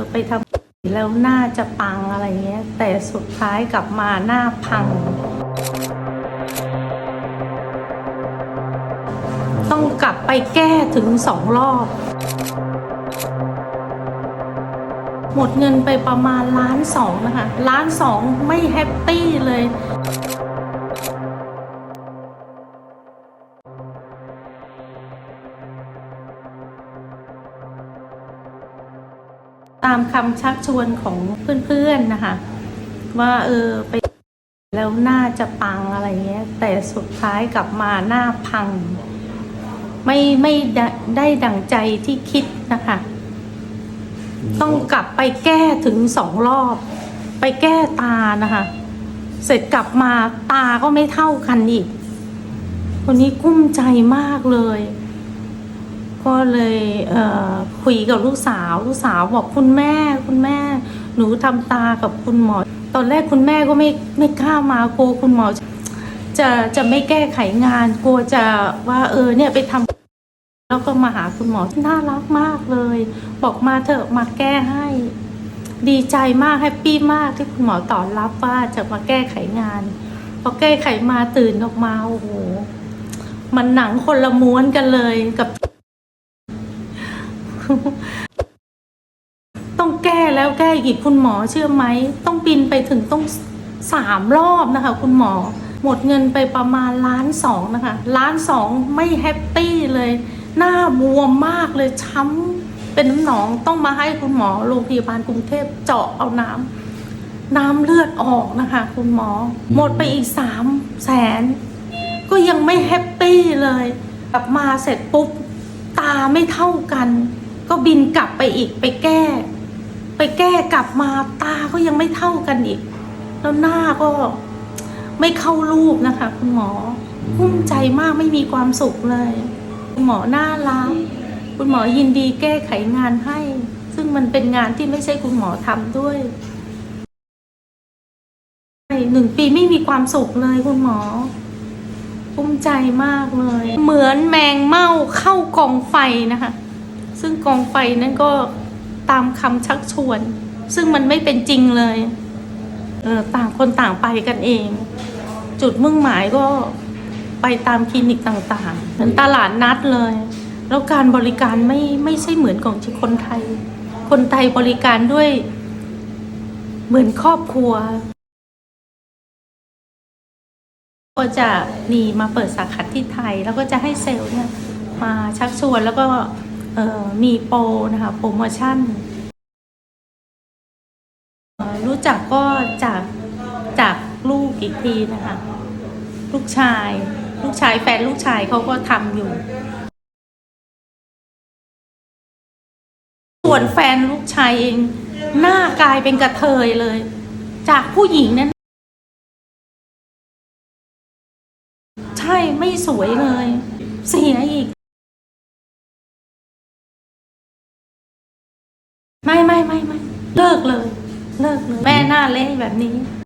อไปทำแล้วหน้าจะปังอะไรเงี้ย แต่สุดท้ายกลับมาหน้าพัง ต้องกลับไปแก้ถึงสองรอบ หมดเงินไปประมาณล้านสองนะคะ ล้านสองไม่แฮปปี้เลย ตามคำชักชวนของเพื่อนๆนะคะ ว่าเออไปแล้วหน้าจะปังอะไรเงี้ย แต่สุดท้ายกลับมาหน้าพัง ไม่ไม่ได้ได้ดังใจที่คิดนะคะ ต้องกลับไปแก้ถึงสองรอบ ไปแก้ตานะคะ เสร็จกลับมาตาก็ไม่เท่ากันอีกคนนี้กุ้มใจมากเลย ก็เลยเคุยกับลูกสาว ลูกสาวบอกคุณแม่ คุณแม่ หนูทำตากับคุณหมอ ตอนแรกคุณแม่ก็ไม่ไม่กล้ามากลัวคุณหมอ จะจะไม่แก้ไขงานกลัวจะว่าเออเนี่ยไปทำแล้วก็มาหาคุณหมอน่ารักมากเลย บอกมาเถอะมาแก้ให้ ดีใจมากแฮปปี้มากที่คุณหมอตอบรับว่าจะมาแก้ไขงานพอแก้ไขมาตื่นออกมาโอ้โหมันหนังคนละม้วนกันเลยกับ ต้องแก้แล้วแก้อีกคุณหมอเชื่อไหม ต้องบินไปถึงต้องสามรอบนะคะ คุณหมอ หมดเงินไปประมาณล้านสองนะคะล้านสองไม่แฮปปี้เลย หน้าบวมมากเลยช้ำเป็นน้ำหนองต้องมาให้คุณหมอโรงพยาบาลกรุงเทพเจาะเอาน้ำน้ำเลือดออกนะคะ คุณหมอ หมดไปอีกสามแสนก็ยังไม่แฮปปี้เลย กลับมาเสร็จปุ๊บ ตาไม่เท่ากัน ก็บินกลับไปอีกไปแก้ ไปแก้กลับมาตาก็ยังไม่เท่ากันอีก แล้วหน้าก็ไม่เข้ารูปนะคะ คุณหมอภูมิใจมากไม่มีความสุขเลย คุณหมอน่ารักคุณหมอยินดีแก้ไขงานให้ ซึ่งมันเป็นงานที่ไม่ใช่คุณหมอทำด้วยใช่หนึ่งปีไม่มีความสุขเลยคุณหมอภูมิใจมากเลย เหมือนแมงเม่าเข้ากองไฟนะคะ ซึ่งกองไฟนั้นก็ตามคำชักชวน ซึ่งมันไม่เป็นจริงเลยเออต่างคนต่างไปกันเอง จุดมุ่งหมายก็ไปตามคลินิกต่างๆ เหมือนตลาดนัดเลย แล้วการบริการไม่ไม่ใช่เหมือนของคนไทย คนไทยบริการด้วย เหมือนครอบครัว ก็จะมีมาเปิดสาขาที่ไทย แล้วก็จะให้เซลล์เนี่ยมาชักชวนแล้วก็ มีโปรนะคะโปรโมชั่นรู้จักก็จากจากลูกอีกทีนะคะ ลูกชาย ลูกชายแฟนลูกชายเขาก็ทำอยู่ ส่วนแฟนลูกชายเอง หน้ากลายเป็นกระเทยเลย จากผู้หญิงนั้นใช่ไม่สวยเลย เสียอีก ไม่ไม่ไม่ไม่เลิกเลย เลิกเลย แม่หน้าเละแบบนี้